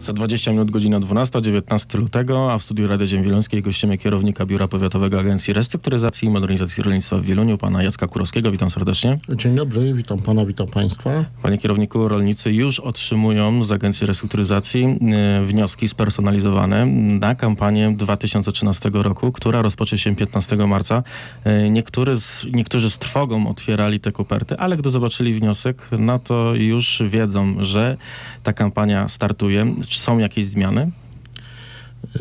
Za 20 minut godzina 12, 19 lutego, a w studiu Rady Ziem Wieluńskiej gościmy kierownika Biura Powiatowego Agencji Restrukturyzacji i Modernizacji Rolnictwa w Wieluniu, pana Jacka Kurowskiego. Witam serdecznie. Dzień dobry, witam pana, witam państwa. Panie kierowniku, rolnicy już otrzymują z Agencji Restrukturyzacji e, wnioski spersonalizowane na kampanię 2013 roku, która rozpocznie się 15 marca. E, Niektóry z, niektórzy z trwogą otwierali te koperty, ale gdy zobaczyli wniosek, no to już wiedzą, że ta kampania startuje. Czy są jakieś zmiany?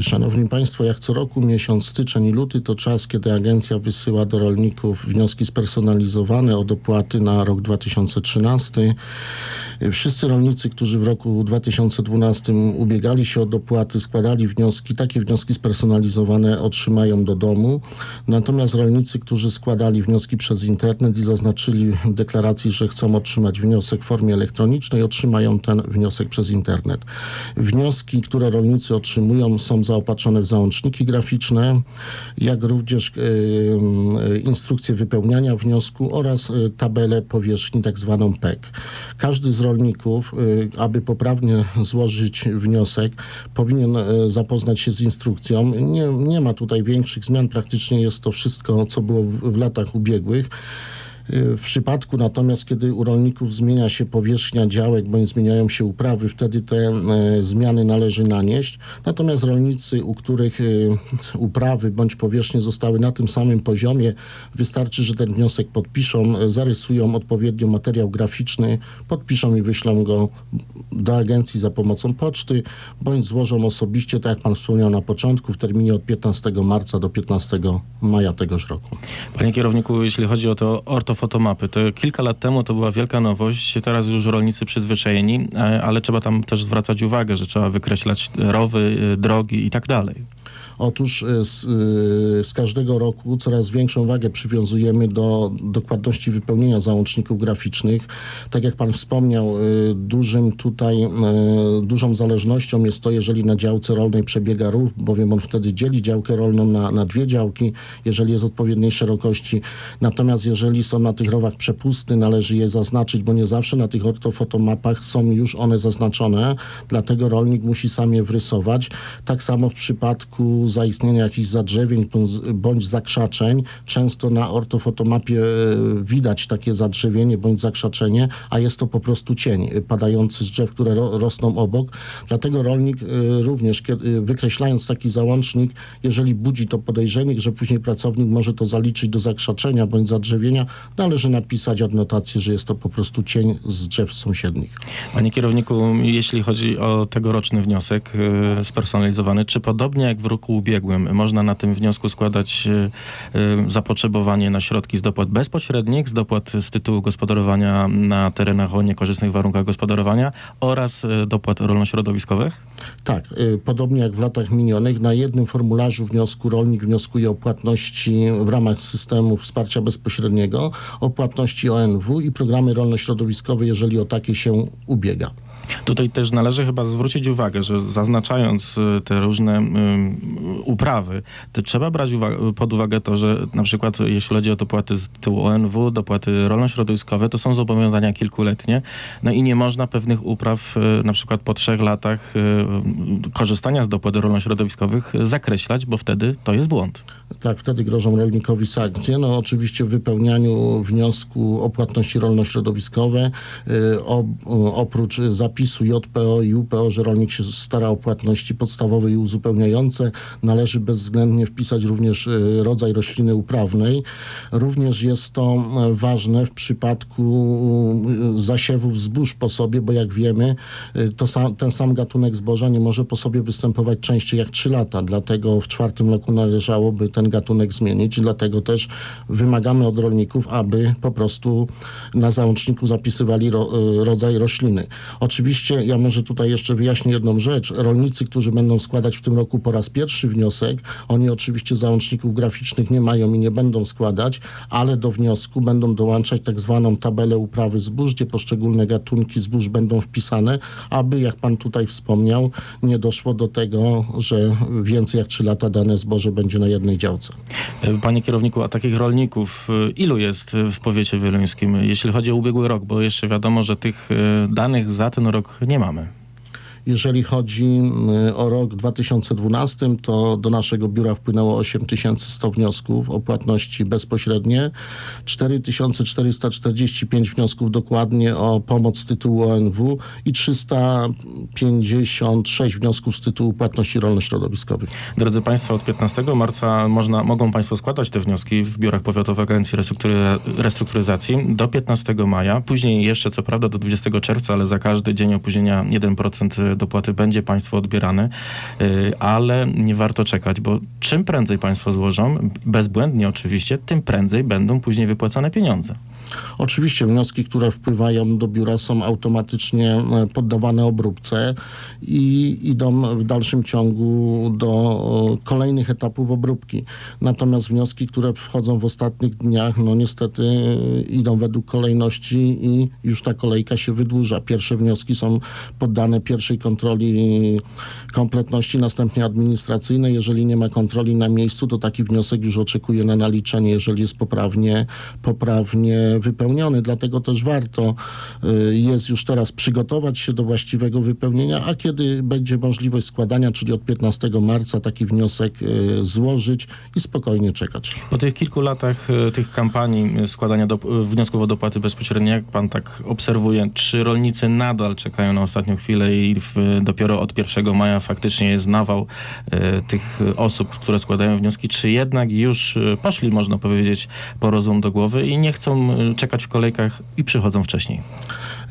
Szanowni Państwo, jak co roku miesiąc styczeń i luty to czas, kiedy agencja wysyła do rolników wnioski spersonalizowane o dopłaty na rok 2013. Wszyscy rolnicy, którzy w roku 2012 ubiegali się o dopłaty, składali wnioski, takie wnioski spersonalizowane otrzymają do domu. Natomiast rolnicy, którzy składali wnioski przez internet i zaznaczyli w deklaracji, że chcą otrzymać wniosek w formie elektronicznej, otrzymają ten wniosek przez internet. Wnioski, które rolnicy otrzymują, są zaopatrzone w załączniki graficzne, jak również e, e, instrukcje wypełniania wniosku oraz e, tabelę powierzchni, tak zwaną PEK. Każdy z rolników, aby poprawnie złożyć wniosek, powinien zapoznać się z instrukcją. Nie, nie ma tutaj większych zmian, praktycznie jest to wszystko, co było w latach ubiegłych. W przypadku natomiast, kiedy u rolników zmienia się powierzchnia działek bądź zmieniają się uprawy, wtedy te e, zmiany należy nanieść. Natomiast rolnicy, u których e, uprawy bądź powierzchnie zostały na tym samym poziomie, wystarczy, że ten wniosek podpiszą, e, zarysują odpowiednio materiał graficzny, podpiszą i wyślą go do agencji za pomocą poczty, bądź złożą osobiście, tak jak pan wspomniał na początku, w terminie od 15 marca do 15 maja tegoż roku. Panie kierowniku, jeśli chodzi o to ortofotomapy, to kilka lat temu to była wielka nowość, teraz już rolnicy przyzwyczajeni, e, ale trzeba tam też zwracać uwagę, że trzeba wykreślać rowy, e, drogi i tak dalej. Otóż e, z, z każdego roku coraz większą wagę przywiązujemy do dokładności wypełnienia załączników graficznych. Tak jak pan wspomniał, dużym tutaj, dużą zależnością jest to, jeżeli na działce rolnej przebiega rów, bowiem on wtedy dzieli działkę rolną na, na dwie działki, jeżeli jest odpowiedniej szerokości. Natomiast jeżeli są na tych rowach przepusty, należy je zaznaczyć, bo nie zawsze na tych ortofotomapach są już one zaznaczone, dlatego rolnik musi sam je wrysować. Tak samo w przypadku zaistnienia jakichś zadrzewień bądź- zakrzaczeń. Często na ortofotomapie e, widać takie zadrzewienie bądź zakrzaczenie, a jest to po prostu cień e, padający z drzew, które ro, rosną obok. Dlatego rolnik e, również, wykreślając taki załącznik, jeżeli budzi to podejrzenie, że później pracownik może to zaliczyć do zakrzaczenia bądź zadrzewienia, należy napisać adnotację, że jest to po prostu cień z drzew sąsiednich. Panie kierowniku, jeśli chodzi o tegoroczny wniosek e, spersonalizowany, czy podobnie jak w roku ubiegłym można na tym wniosku składać e, zapotrzebowanie na środki z dopłat bezpośrednich, z dopłat z tytułu gospodarowania na terenach o niekorzystnych warunkach gospodarowania oraz e, dopłat rolno-środowiskowych? Tak, podobnie jak w latach minionych, na jednym formularzu wniosku rolnik wnioskuje o płatności w ramach systemu wsparcia bezpośredniego, o płatności ONW i programy rolno-środowiskowe, jeżeli o takie się ubiega. Tutaj też należy chyba zwrócić uwagę, że zaznaczając y, te różne ym, uprawy, to trzeba brać pod uwagę to, że na przykład jeśli chodzi o dopłaty z tyłu ONW, dopłaty rolno-środowiskowe, to są zobowiązania kilkuletnie, no i nie można pewnych upraw y, na przykład po trzech latach y, korzystania z dopłat rolno-środowiskowych y, zakreślać, bo wtedy to jest błąd. Tak, wtedy grożą rolnikowi sankcje. No oczywiście w wypełnianiu wniosku o płatności rolno-środowiskowe, y, oprócz zapisu JPO i UPO, że rolnik się stara o płatności podstawowe i uzupełniające, należy bezwzględnie wpisać również y, rodzaj rośliny uprawnej. Również jest to e, ważne w przypadku y, zasiewów zbóż po sobie, bo jak wiemy, y, to sam, ten sam gatunek zboża nie może po sobie występować częściej jak 3 lata, dlatego w czwartym roku należałoby ten gatunek zmienić i dlatego też wymagamy od rolników, aby po prostu na załączniku zapisywali ro, y, rodzaj rośliny. Oczywiście ja może tutaj jeszcze wyjaśnię jedną rzecz. Rolnicy, którzy będą składać w tym roku po raz pierwszy wniosek, oni oczywiście załączników graficznych nie mają i nie będą składać, ale do wniosku będą dołączać tak zwaną tabelę uprawy zbóż, gdzie poszczególne gatunki zbóż będą wpisane, aby, jak pan tutaj wspomniał, nie doszło do tego, że więcej jak 3 lata dane zboże będzie na jednej działce. Panie kierowniku, a takich rolników y, ilu jest w powiecie wieluńskim, jeśli chodzi o ubiegły rok, bo jeszcze wiadomo, że tych y, danych za ten rok nie mamy. Jeżeli chodzi y, o rok 2012, to do naszego biura wpłynęło 8100 wniosków o płatności bezpośrednie, 4445 wniosków dokładnie o pomoc z tytułu ONW i 356 wniosków z tytułu płatności rolno-środowiskowych. Drodzy Państwo, od 15 marca można, mogą Państwo składać te wnioski w biurach powiatowych Agencji Restruktury- Restrukturyzacji do 15 maja. Później jeszcze, co prawda, do 20 czerwca, ale za każdy dzień opóźnienia 1% dopłaty będzie Państwu odbierany. Ale nie warto czekać, bo czym prędzej Państwo złożą, bezbłędnie oczywiście, tym prędzej będą później wypłacane pieniądze. Oczywiście wnioski, które wpływają do biura są automatycznie e, poddawane obróbce i idą w dalszym ciągu do e, kolejnych etapów obróbki. Natomiast wnioski, które wchodzą w ostatnich dniach, no niestety e, idą według kolejności i już ta kolejka się wydłuża. Pierwsze wnioski są poddane pierwszej kontroli kompletności, następnie administracyjnej. Jeżeli nie ma kontroli na miejscu, to taki wniosek już oczekuje na naliczenie, jeżeli jest poprawnie, poprawnie wypełniony. Dlatego też warto y, jest już teraz przygotować się do właściwego wypełnienia, a kiedy będzie możliwość składania, czyli od 15 marca, taki wniosek y, złożyć i spokojnie czekać. Po tych kilku latach e, tych kampanii składania do, wniosków o dopłaty bezpośrednie, jak pan tak obserwuje, czy rolnicy nadal czekają na ostatnią chwilę i w, dopiero od 1 maja faktycznie jest nawał e, tych osób, które składają wnioski, czy jednak już poszli, można powiedzieć, po rozum do głowy i nie chcą czekać w kolejkach i przychodzą wcześniej?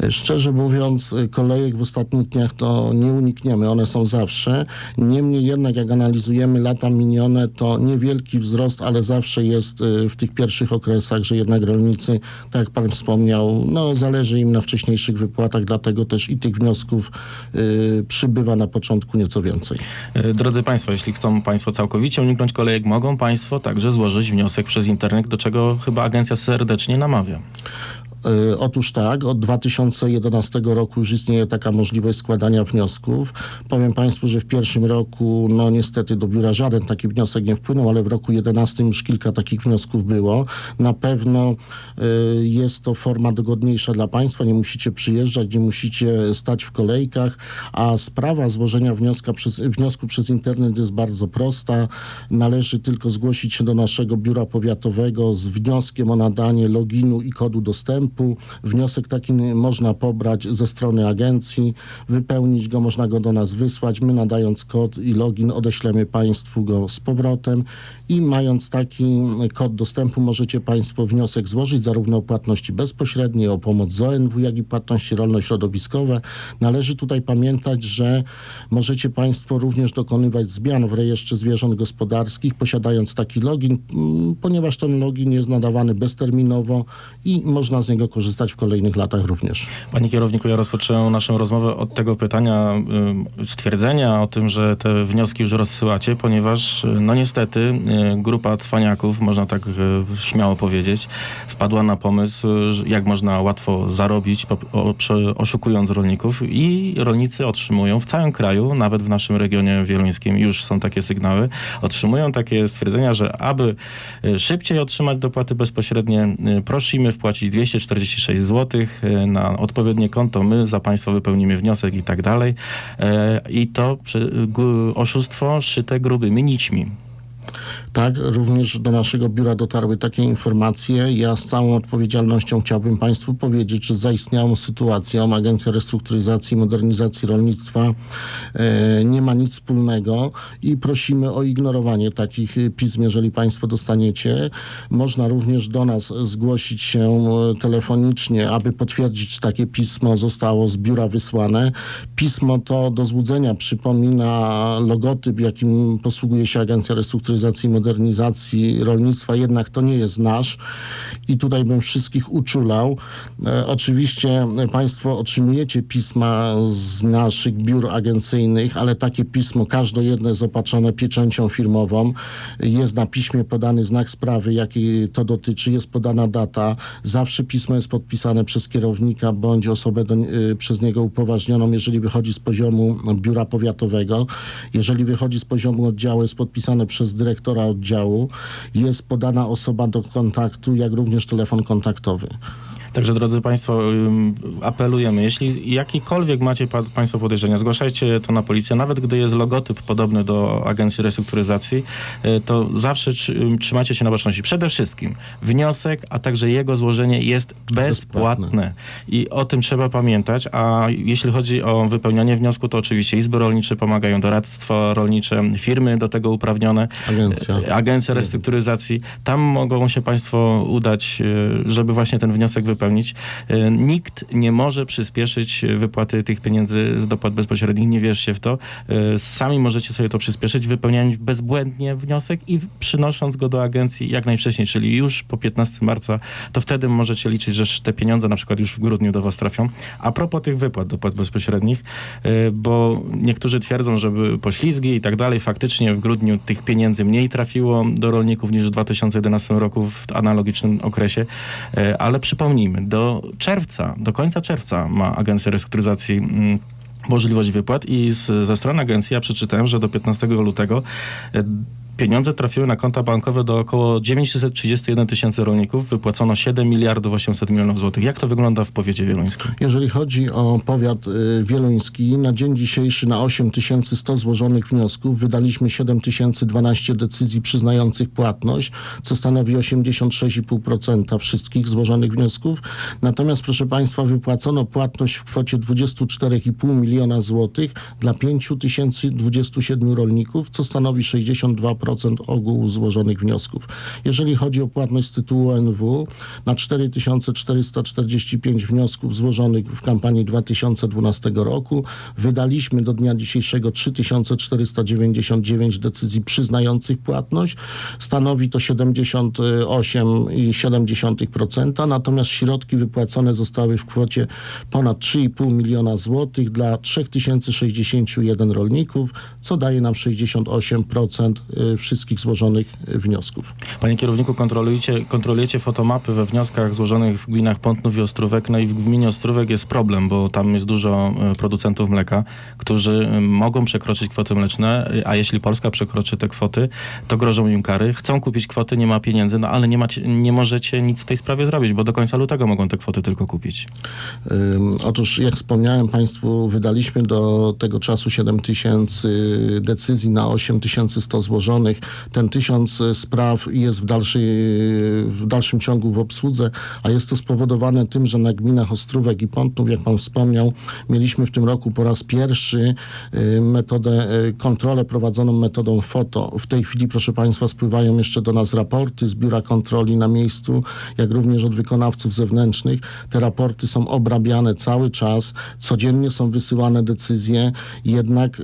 Szczerze mówiąc, y, kolejek w ostatnich dniach to nie unikniemy, one są zawsze. Niemniej jednak, jak analizujemy lata minione, to niewielki wzrost, ale zawsze jest y, w tych pierwszych okresach, że jednak rolnicy, tak jak pan wspomniał, no zależy im na wcześniejszych wypłatach, dlatego też i tych wniosków y, przybywa na początku nieco więcej. E, Drodzy Państwo, jeśli chcą Państwo całkowicie uniknąć kolejek, mogą Państwo także złożyć wniosek przez internet, do czego chyba agencja serdecznie namawia. Y, Otóż tak, od 2011 roku już istnieje taka możliwość składania wniosków. Powiem Państwu, że w pierwszym roku, no niestety do biura żaden taki wniosek nie wpłynął, ale w roku 11 już kilka takich wniosków było. Na pewno y, jest to forma dogodniejsza dla Państwa, nie musicie przyjeżdżać, nie musicie stać w kolejkach, a sprawa złożenia wnioska przez, wniosku przez internet jest bardzo prosta. Należy tylko zgłosić się do naszego biura powiatowego z wnioskiem o nadanie loginu i kodu dostępu. Wniosek taki można pobrać ze strony agencji, wypełnić go, można go do nas wysłać. My nadając kod i login odeślemy Państwu go z powrotem i mając taki kod dostępu możecie Państwo wniosek złożyć zarówno o płatności bezpośrednie, o pomoc z ONW, jak i płatności rolno-środowiskowe. Należy tutaj pamiętać, że możecie Państwo również dokonywać zmian w rejestrze zwierząt gospodarskich, posiadając taki login, mm, ponieważ ten login jest nadawany bezterminowo i można z niego korzystać w kolejnych latach również. Panie kierowniku, ja rozpocząłem naszą rozmowę od tego pytania, ym, stwierdzenia o tym, że te wnioski już rozsyłacie, ponieważ, y, no niestety, y, grupa cwaniaków, można tak y, śmiało powiedzieć, wpadła na pomysł, y, jak można łatwo zarobić, oszukując rolników i rolnicy otrzymują w całym kraju, nawet w naszym regionie wieluńskim już są takie sygnały, otrzymują takie stwierdzenia, że aby y, szybciej otrzymać dopłaty bezpośrednie, y, prosimy wpłacić 246 zł na odpowiednie konto, my za Państwo wypełnimy wniosek i tak dalej. E, I to oszustwo szyte grubymi nićmi. Tak, również do naszego biura dotarły takie informacje. Ja z całą odpowiedzialnością chciałbym Państwu powiedzieć, że zaistniałą sytuacją Agencja Restrukturyzacji i Modernizacji Rolnictwa e, nie ma nic wspólnego i prosimy o ignorowanie takich e, pism, jeżeli Państwo dostaniecie. Można również do nas zgłosić się e, telefonicznie, aby potwierdzić, takie pismo zostało z biura wysłane. Pismo to do złudzenia przypomina logotyp, jakim posługuje się Agencja Restrukturyzacji i Modernizacji Rolnictwa, jednak to nie jest nasz i tutaj bym wszystkich uczulał. E, oczywiście e, Państwo otrzymujecie pisma z naszych biur agencyjnych, ale takie pismo, każde jedno jest opatrzone pieczęcią firmową. Jest na piśmie podany znak sprawy, jaki to dotyczy, jest podana data. Zawsze pismo jest podpisane przez kierownika bądź osobę do, y, przez niego upoważnioną, jeżeli wychodzi z poziomu biura powiatowego. Jeżeli wychodzi z poziomu oddziału, jest podpisane przez dyrektora oddziału. Jest podana osoba do kontaktu, jak również telefon kontaktowy. Także drodzy Państwo, apelujemy, jeśli jakikolwiek macie pa, Państwo podejrzenia, zgłaszajcie to na policję, nawet gdy jest logotyp podobny do Agencji Restrukturyzacji, y, to zawsze trzy- ym, trzymajcie się na baczności. Przede wszystkim wniosek, a także jego złożenie jest bezpłatne. Bezpłatne. I o tym trzeba pamiętać, a jeśli chodzi o wypełnianie wniosku, to oczywiście izby rolnicze pomagają, doradztwo rolnicze, firmy do tego uprawnione, Agencja. agencja restrukturyzacji. Tam mogą się Państwo udać, e, żeby właśnie ten wniosek wypełnić. E, Nikt nie może przyspieszyć wypłaty tych pieniędzy z dopłat bezpośrednich, nie wierzcie w to. E, Sami możecie sobie to przyspieszyć, wypełniając bezbłędnie wniosek i przynosząc go do agencji jak najwcześniej, czyli już po 15 marca, to wtedy możecie liczyć, że te pieniądze na przykład już w grudniu do Was trafią. A propos tych wypłat dopłat bezpośrednich, e, bo niektórzy twierdzą, że były poślizgi i tak dalej. Faktycznie w grudniu tych pieniędzy mniej trafiło do rolników niż w 2011 roku w analogicznym okresie, ale przypomnijmy, do czerwca, do końca czerwca ma Agencja Restrukturyzacji mm, możliwość wypłat i z, ze strony agencji ja przeczytałem, że do 15 lutego e, pieniądze trafiły na konta bankowe do około 931 tysięcy rolników, wypłacono 7 miliardów 800 milionów złotych. Jak to wygląda w powiecie wieluńskim? Jeżeli chodzi o powiat y, wieluński, na dzień dzisiejszy na 8100 złożonych wniosków wydaliśmy 7012 decyzji przyznających płatność, co stanowi 86,5% wszystkich złożonych wniosków. Natomiast, proszę Państwa, wypłacono płatność w kwocie 24,5 miliona złotych dla 5027 rolników, co stanowi 62% ogółu złożonych wniosków. Jeżeli chodzi o płatność z tytułu ONW, na 4445 wniosków złożonych w kampanii 2012 roku wydaliśmy do dnia dzisiejszego 3499 decyzji przyznających płatność. Stanowi to 78,7%, natomiast środki wypłacone zostały w kwocie ponad 3,5 miliona złotych dla 3061 rolników, co daje nam 68% y, wszystkich złożonych wniosków. Panie kierowniku, kontrolujecie, kontrolujecie fotomapy we wnioskach złożonych w gminach Pątnów i Ostrówek. No i w gminie Ostrówek jest problem, bo tam jest dużo e, producentów mleka, którzy e, mogą przekroczyć kwoty mleczne, e, a jeśli Polska przekroczy te kwoty, to grożą im kary. Chcą kupić kwoty, nie ma pieniędzy, no ale nie, macie, nie możecie nic w tej sprawie zrobić, bo do końca lutego mogą te kwoty tylko kupić. Ym, Otóż, jak wspomniałem Państwu, wydaliśmy do tego czasu 7 tysięcy decyzji na 8100 złożonych. Ten tysiąc y, spraw jest w, dalszej, w dalszym ciągu w obsłudze, a jest to spowodowane tym, że na gminach Ostrówek i Pątnów, jak Pan wspomniał, mieliśmy w tym roku po raz pierwszy y, metodę, y, kontrolę prowadzoną metodą foto. W tej chwili, proszę Państwa, spływają jeszcze do nas raporty z biura kontroli na miejscu, jak również od wykonawców zewnętrznych. Te raporty są obrabiane cały czas, codziennie są wysyłane decyzje, jednak y,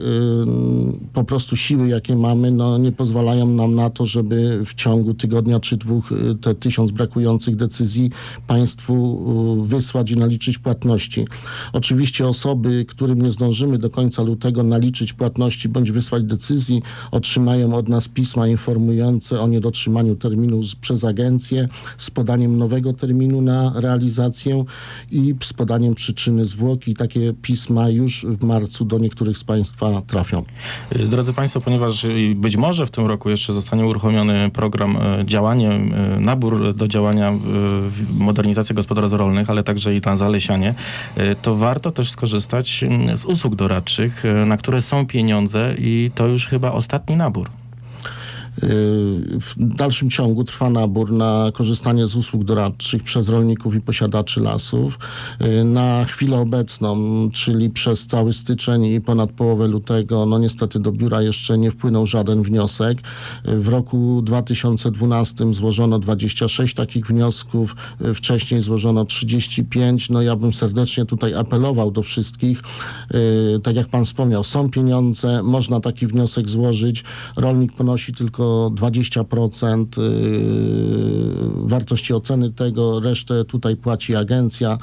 po prostu siły, jakie mamy, no, nie pozwalają nam na to, żeby w ciągu tygodnia czy dwóch y, te tysiąc brakujących decyzji państwu y, wysłać i naliczyć płatności. Oczywiście osoby, którym nie zdążymy do końca lutego naliczyć płatności bądź wysłać decyzji, otrzymają od nas pisma informujące o niedotrzymaniu terminu przez agencję z podaniem nowego terminu na realizację i z podaniem przyczyny zwłoki. Takie pisma już w marcu do niektórych z Państwa trafią. Drodzy Państwo, ponieważ być może w tym roku jeszcze zostanie uruchomiony program y, działanie, y, nabór do działania modernizacji gospodarstw rolnych, ale także i na zalesianie, y, to warto też skorzystać y, z usług doradczych, na które są pieniądze i to już chyba ostatni nabór. W dalszym ciągu trwa nabór na korzystanie z usług doradczych przez rolników i posiadaczy lasów. Na chwilę obecną, czyli przez cały styczeń i ponad połowę lutego, no niestety do biura jeszcze nie wpłynął żaden wniosek. W roku 2012 złożono 26 takich wniosków, wcześniej złożono 35. No ja bym serdecznie tutaj apelował do wszystkich. Tak jak pan wspomniał, są pieniądze, można taki wniosek złożyć. Rolnik ponosi tylko 20% yy, wartości oceny tego, resztę tutaj płaci agencja.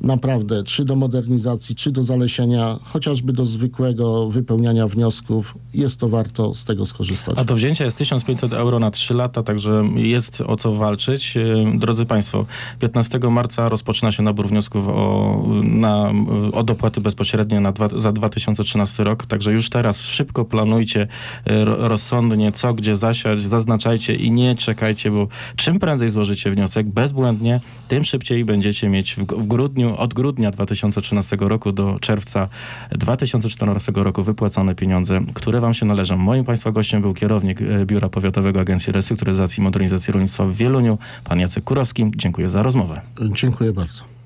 Naprawdę, czy do modernizacji, czy do zalesienia, chociażby do zwykłego wypełniania wniosków, jest to warto z tego skorzystać. A do wzięcia jest 1500 euro na 3 lata, także jest o co walczyć. E, Drodzy Państwo, 15 marca rozpoczyna się nabór wniosków o, na, o dopłaty bezpośrednie na dwa, za 2013 rok, także już teraz szybko planujcie e, ro- rozsądnie, co gdzie zasiać, zaznaczajcie i nie czekajcie, bo czym prędzej złożycie wniosek bezbłędnie, tym szybciej będziecie mieć w, w grudniu, od grudnia 2013 roku do czerwca 2014 roku wypłacone pieniądze, które Wam się należą. Moim Państwa gościem był kierownik e, Biura Powiatowego Agencji Restrukturyzacji i Modernizacji Rolnictwa w Wieluniu, pan Jacek Kurowski. Dziękuję za rozmowę. Dziękuję bardzo.